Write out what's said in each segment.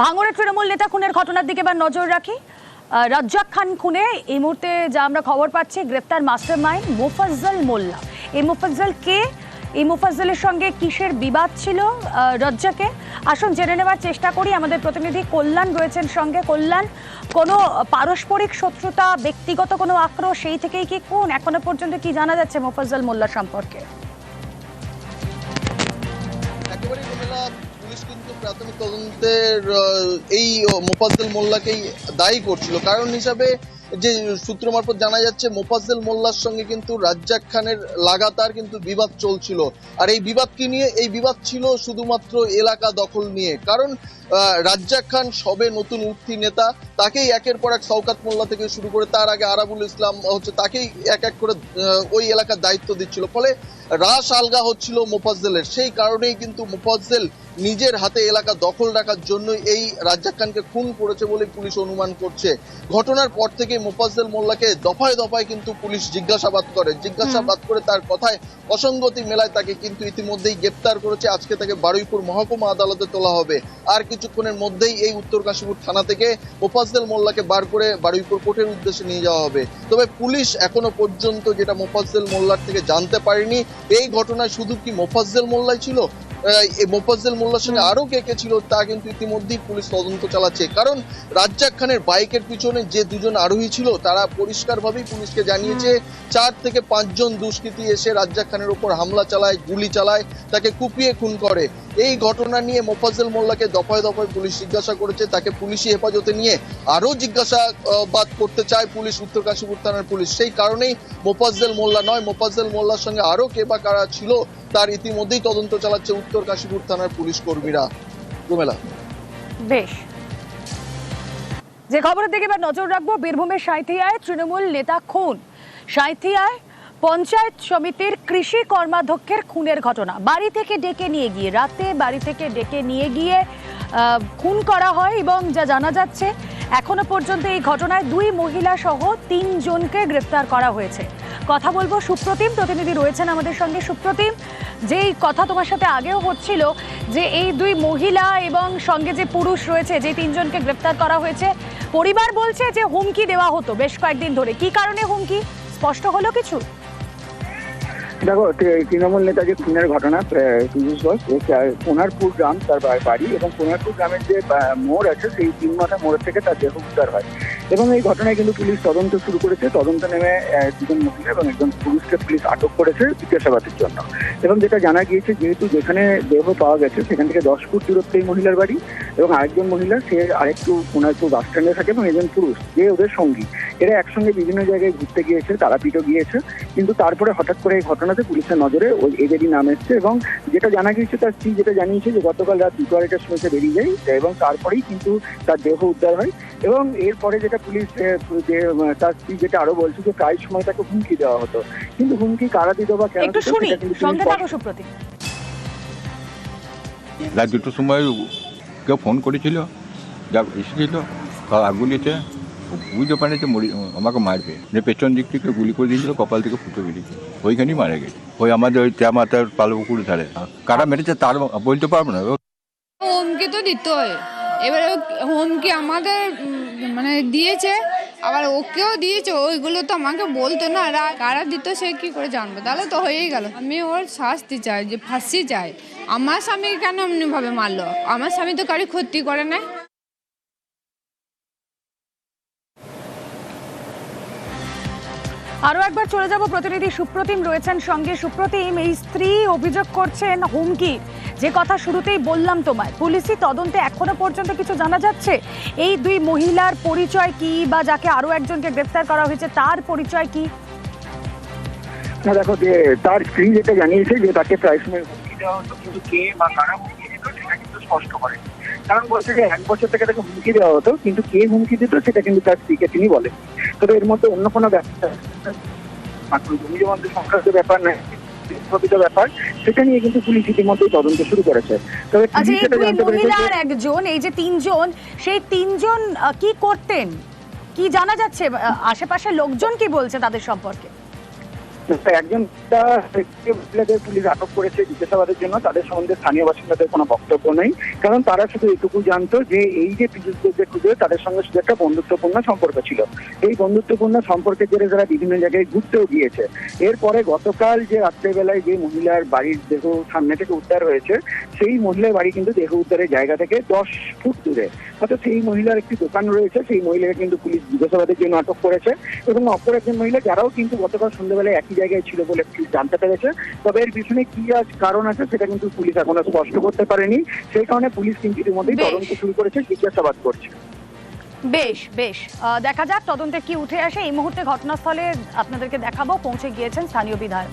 ভাঙড়ে তৃণমূল নেতা খুনের ঘটনার দিকে এবার নজর রাখি। রাজ্জাক খান খুনে। এই মুহূর্তে যা আমরা খবর পাচ্ছি, গ্রেপ্তার মাস্টার মাইন্ড মোফাজ্জল মোল্লা। এই মোফাজ্জল কে? এই মোফাজ্জলের সঙ্গে কিসের বিবাদ ছিল রজ্জাকে রাজ্জাকে? আসুন জেনে নেওয়ার চেষ্টা করি। আমাদের প্রতিনিধি কল্যাণ রয়েছেন সঙ্গে। কল্যাণ, কোনো পারস্পরিক শত্রুতা, ব্যক্তিগত কোনো আক্রোশ, সেই থেকেই কি কোন এখনও পর্যন্ত কি জানা যাচ্ছে মোফাজ্জল মোল্লা সম্পর্কে? প্রাথমিক তদন্তের এই মোফাজ্জল মোল্লাকেই দায়ী করছিল। কারণ হিসাবে যে সূত্র মারফত জানা যাচ্ছে, মোফাজ্জল মোল্লার সঙ্গে কিন্তু রাজ্জাক খানের লাগাতার কিন্তু বিবাদ চলছিল। আর এই বিবাদ কি নিয়ে? এই বিবাদ ছিল শুধুমাত্র এলাকা দখল নিয়ে। কারণ রাজ্জাক খান সবে নতুন উঠতি নেতা, তাকেই একের পর এক শওকাত মোল্লা থেকে শুরু করে তার আগে আরাবুল ইসলাম হচ্ছে তাকেই এক এক করে ওই এলাকার দায়িত্ব দিচ্ছিল। ফলে রাস আলগা হচ্ছিল মোফাজ্জেলের। সেই কারণেই কিন্তু মোফাজ্জেল নিজের হাতে এলাকা দখল রাখার জন্য এই রাজ্জাক খানকে খুন করেছে বলে পুলিশ অনুমান করছে। ঘটনার পর থেকে মোফাজ্জেল মোল্লাকে দফায় দফায় কিন্তু পুলিশ জিজ্ঞাসাবাদ করে। জিজ্ঞাসাবাদ করে তার কথায় অসঙ্গতি মেলায় তাকে কিন্তু ইতিমধ্যেই গ্রেপ্তার করেছে। আজকে তাকে বারুইপুর মহকুমা আদালতে তোলা হবে। আর কিছুক্ষণের মধ্যেই এই উত্তর কাশীপুর থানা থেকে মোফাজ্জেল মোল্লাকে বার করে বারুইপুর কোর্টের উদ্দেশ্যে নিয়ে যাওয়া হবে। তবে পুলিশ এখনও পর্যন্ত যেটা মোফাজ্জেল মোল্লার থেকে জানতে পারেনি, এই ঘটনায় শুধু কি মোফাজ্জেল মোল্লাই ছিল? মোফাজ্জেল মোল্লার সঙ্গে আরও কে কে ছিল তা কিন্তু ইতিমধ্যেই পুলিশ তদন্ত চালাচ্ছে। কারণ রাজ্জাক খানের বাইকের পিছনে যে দুজন আরোহী ছিল তারা পরিষ্কারভাবেই পুলিশকে জানিয়েছে চার থেকে পাঁচজন দুষ্কৃতী এসে রাজ্জাক খানের উপর হামলা চালায় গুলি চালায় তাকে কুপিয়ে খুন করে। এই ঘটনা নিয়ে মোফাজ্জল মোল্লাকে দফায় দফায় পুলিশ জিজ্ঞাসা করেছে তাকে পুলিশি হেফাজতে নিয়ে আরও জিজ্ঞাসাবাদ করতে চায় পুলিশ উত্তর কাশীপুর থানার পুলিশ। সেই কারণেই মোফাজ্জল মোল্লা নয় মোফাজ্জল মোল্লার সঙ্গে আরও কে বা কারা ছিল তার ইতিমধ্যেই তদন্ত চালাচ্ছে উত্তর কাশীপুর থানার পুলিশ কর্মীরা। রুমেলা। বেশ। যে খবরের দিকে এবার নজর রাখব বীরভূমের সাঁথিয়ায় তৃণমূল নেতা খুন। সাঁথিয়ায় পঞ্চায়েত সমিতির কৃষি কর্মাধ্যক্ষের খুনের ঘটনা। বাড়ি থেকে ডেকে নিয়ে গিয়ে, রাতে বাড়ি থেকে ডেকে নিয়ে গিয়ে খুন করা হয় এবং যা জানা যাচ্ছে এখনও পর্যন্ত এই ঘটনায় দুই মহিলা সহ তিনজনকে গ্রেপ্তার করা হয়েছে। কথা বলব সুপ্রতিম, প্রতিনিধি রয়েছেন আমাদের সঙ্গে। সুপ্রতিম, যেই কথা তোমার সাথে আগেও হচ্ছিল যে এই দুই মহিলা এবং সঙ্গে যে পুরুষ রয়েছে, যে তিনজনকে গ্রেপ্তার করা হয়েছে, পরিবার বলছে যে হুমকি দেওয়া হতো বেশ কয়েকদিন ধরে। কি কারণে হুমকি? স্পষ্ট হলো কিছু? দেখো তৃণমূল নেতা যে খুনের ঘটনা পীযূষ কোনারপুর গ্রাম তার বাড়ি এবং কোনারপুর গ্রামের যে মোড় আছে, সেই তিন মাথা মোড় থেকে তার দেহ উদ্ধার হয়। এবং এই ঘটনায় কিন্তু পুলিশ তদন্ত শুরু করেছে। তদন্ত নেমে দুজন মহিলা এবং একজন পুরুষকে পুলিশ আটক করেছে জিজ্ঞাসাবাদের জন্য। এবং যেটা জানা গিয়েছে, যেহেতু যেখানে দেহ পাওয়া গেছে, সেখান থেকে দশ ফুট দূরত্বে এই মহিলার বাড়ি এবং আরেকজন মহিলা, সে আরেকটু কোনারপুর বাস স্ট্যান্ডে থাকে এবং একজন পুরুষ, যে ওদের সঙ্গী। এরা একসঙ্গে বিভিন্ন জায়গায় ঘুরতে গিয়েছে, তারাপীঠও গিয়েছে। কিন্তু তারপরে হঠাৎ করে এই ঘটনাতে পুলিশের নজরে ওই এদেরই নাম এসছে এবং যেটা জানা গিয়েছে, তার স্ত্রী যেটা জানিয়েছে যে গতকাল রাত দুটো আড়াইটার সময় সে বেরিয়ে যায় এবং তারপরেই কিন্তু তার দেহ উদ্ধার হয়। এবং এরপরে যেটা পুলিশ যে তার স্ত্রী যেটা আরও বলছে যে প্রায় সময় তাকে হুমকি দেওয়া হতো। কিন্তু হুমকি কারা দিত বা কেন সঙ্গে থাকো রাত দুটোর সময় কেউ ফোন করেছিল যা এসেছিল তারা গুলিতে বুঝতে পারে যে মরি আমাকে মারবে। যে পেছন দিক থেকে গুলি করে দিয়েছিল কপাল থেকে ফুটো বেরিয়েছে। ওইখানেই মারা গেছে। ওই আমাদের ওই মাথার পালপুকুর ধারে। কারা মেরেছে তার বলতে পারব না। ও হুমকি তো দিতই। এবারে হুমকি আমাদের মানে দিয়েছে, আবার ওকেও দিয়েছে, ওইগুলো তো আমাকে বলতো না, আর কারা দিত সে কি করে জানব? তাহলে তো হয়েই গেল। আমি ওর শাস্তি চাই, যে ফাঁসি চাই। আমার স্বামী কেন এমনি ভাবে মারলো? আমার স্বামী তো কারি ক্ষতি করে না আরও একবার চলে যাব। প্রতিনিধি সুপ্রতিম রয়েছেন সঙ্গে। সুপ্রতিম, এই স্ত্রী অভিযোগ করছেন হুমকি। যে কথা শুরুতেই বললাম তোমায়, পুলিশি তদন্তে এখনও পর্যন্ত কিছু জানা যাচ্ছে? এই দুই মহিলার পরিচয় কি বা যাকে আরও একজনকে গ্রেফতার করা হয়েছে, তার পরিচয় কি? না, দেখো, যে তার স্ত্রী যেটা জানিয়েছে যে তাকে প্রায় সময় হুমকি দেওয়া হতো, কিন্তু কে বা কারা হুমকি দিত, সেটা কিন্তু স্পষ্ট করে কারণ বলছে যে এক বছর থেকে তাকে হুমকি দেওয়া হতো, কিন্তু কে হুমকি দিত, সেটা কিন্তু তার স্ত্রীকে তিনি বলেন তবে এর মধ্যে অন্য কোনো ব্যাপার মাত্র জমি জমান্ত সংক্রান্ত ব্যাপার নয় স্থাপিত ব্যাপার সেটা নিয়ে কিন্তু পুলিশ ইতিমধ্যে তদন্ত শুরু করেছে। তবে আচ্ছা মহিলার একজন এই যে তিনজন সেই তিনজন কি করতেন? কি জানা যাচ্ছে? আহ, আশেপাশের লোকজন কি বলছে তাদের সম্পর্কে? একজন মহিলাদের পুলিশ আটক করেছে জিজ্ঞাসাবাদের জন্য, তাদের সম্বন্ধে স্থানীয় বাসিন্দাদের কোনো বক্তব্য নেই। কারণ তারা শুধু এটুকু জানতো যে এই যে পীযুষ দেবকে খুঁজে তাদের সঙ্গে শুধু একটা বন্ধুত্বপূর্ণ সম্পর্ক ছিল। এই বন্ধুত্বপূর্ণ সম্পর্কের জেরে তারা বিভিন্ন জায়গায় ঘুরতেও গিয়েছে, এরপরে গতকাল যে রাত্রেবেলায় যে মহিলার বাড়ির দেহ সামনে থেকে উদ্ধার হয়েছে সেই মহিলার বাড়ি কিন্তু দেহ উদ্ধারের জায়গা থেকে দশ ফুট দূরে। অর্থাৎ সেই মহিলার একটি দোকান রয়েছে সেই মহিলাকে কিন্তু পুলিশ জিজ্ঞাসাবাদের জন্য আটক করেছে এবং অপর একজন মহিলা যারাও কিন্তু গতকাল সন্ধ্যাবেলায় একই জায়গায় ছিল বলে পুলিশ জানতে পেরেছে। তবে এর পিছনে কি আজ কারণ আছে সেটা কিন্তু পুলিশ এখনও স্পষ্ট করতে পারেনি। সেই কারণে পুলিশ কিন্তু ইতিমধ্যেই। তদন্ত শুরু করেছে জিজ্ঞাসাবাদ করছে। বেশ বেশ। দেখা যাক তদন্তে কি উঠে আসে। এই মুহূর্তে ঘটনাস্থলে আপনাদেরকে দেখাবো পৌঁছে গিয়েছেন স্থানীয় বিধায়ক।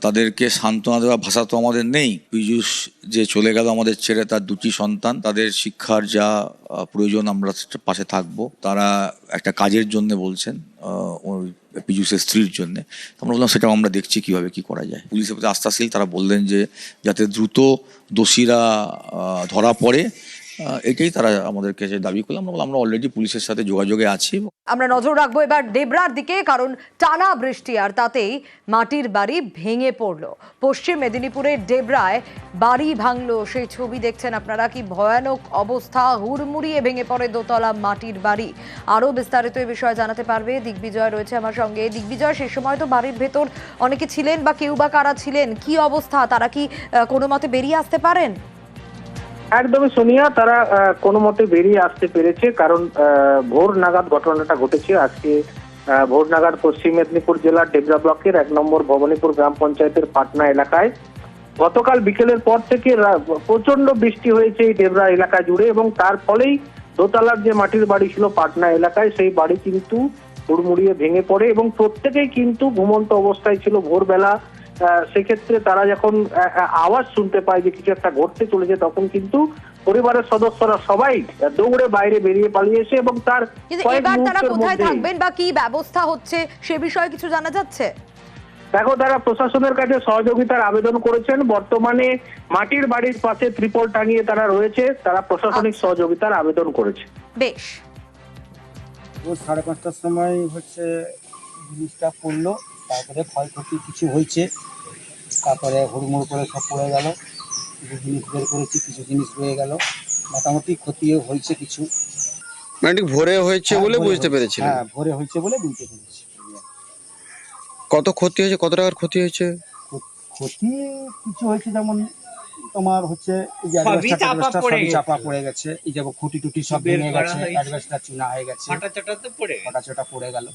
তাদেরকে সান্ত্বনা দেওয়া ভাষা তো আমাদের নেই। পীযূষ যে চলে গেল আমাদের ছেড়ে, তার দুটি সন্তান, তাদের শিক্ষার যা প্রয়োজন আমরা পাশে থাকব। তারা একটা কাজের জন্য বলছেন পীযূষের স্ত্রীর জন্য। আমরা বললাম, সেটাও আমরা দেখছি কীভাবে কি করা যায়। পুলিশের প্রতি আস্থাশীল, তারা বললেন যে, যাতে দ্রুত দোষীরা ধরা পড়ে এটাই তারা আমাদের কাছে দাবি করলাম আমরা অলরেডি পুলিশের সাথে যোগাযোগে আছি। আমরা নজর রাখব এবার ডেবরার দিকে, কারণ টানা বৃষ্টি আর তাতেই মাটির বাড়ি ভেঙে পড়ল। পশ্চিম মেদিনীপুরের ডেবরায় বাড়ি ভাঙলো। সেই ছবি দেখছেন আপনারা, কি ভয়ানক অবস্থা। হুড়মুড়িয়ে ভেঙে পড়ে দোতলা মাটির বাড়ি। আরও বিস্তারিত এই বিষয়ে জানাতে পারবে দিগ্বিজয় রয়েছে আমার সঙ্গে। দিগ্বিজয়, সেই সময় তো বাড়ির ভেতর অনেকে ছিলেন বা কেউ বা কারা ছিলেন। কি অবস্থা? তারা কি কোনো মতে বেরিয়ে আসতে পারেন? একদমই সোনিয়া, তারা কোনো মতে বেরিয়ে আসতে পেরেছে, কারণ ভোর নাগাদ ঘটনাটা ঘটেছে। আজকে ভোর নাগাদ পশ্চিম মেদিনীপুর জেলার ডেবরা ব্লকের এক নম্বর ভবানীপুর গ্রাম পঞ্চায়েতের পাটনা এলাকায়। গতকাল বিকেলের পর থেকে প্রচণ্ড বৃষ্টি হয়েছে এই ডেবরা এলাকা জুড়ে এবং তার ফলেই দোতলার যে মাটির বাড়ি ছিল পাটনা এলাকায়, সেই বাড়ি কিন্তু হুড়মুড়িয়ে ভেঙে পড়ে এবং প্রত্যেকেই কিন্তু ঘুমন্ত অবস্থায় ছিল ভোরবেলা। সেক্ষেত্রে তারা যখন আওয়াজ শুনতে পায় যে কিছু একটা ঘটতে চলেছে তখন কিন্তু পরিবারের সদস্যরা সবাই দৌড়ে বাইরে বেরিয়ে পালিয়েছে এবং তার এবার তারা কোথায় থাকবেন বা কি ব্যবস্থা হচ্ছে সে বিষয়ে কিছু জানা যাচ্ছে? দেখো তারা প্রশাসনের কাছে সহযোগিতার আবেদন করেছেন। বর্তমানে মাটির বাড়ির পাশে ত্রিপল টাঙিয়ে তারা রয়েছে। তারা প্রশাসনিক আচ্ছা। সহযোগিতার আবেদন করেছে। বেশ। সাড়ে পাঁচটার সময় হচ্ছে জিনিসটা পড়ল। তারপরে ক্ষয়ক্ষতি কিছু হয়েছে তারপরে হুড়মুড় করে সব পড়ে গেল কিছু জিনিস বের করেছি কিছু জিনিস রয়ে গেল মোটামুটি ক্ষতিও হয়েছে কিছু। মানে ঠিক ভোরে হয়েছে হ্যাঁ, বলে বুঝতে। পেরেছিলেন? হ্যাঁ ভোরে হয়েছে বলে বুঝতে পেরেছি। কত ক্ষতি হয়েছে কত টাকার ক্ষতি হয়েছে? ক্ষতি কিছু হয়েছে যেমন তোমার হচ্ছে এই যে অ্যাডভেস্টার সবই চাপা পড়ে গেছে। এই যে খুঁটি টুটি সব ভেঙে গেছে অ্যাডভেস্টার চুনা হয়ে গেছে। ফাটা চটা পড়ে গেল।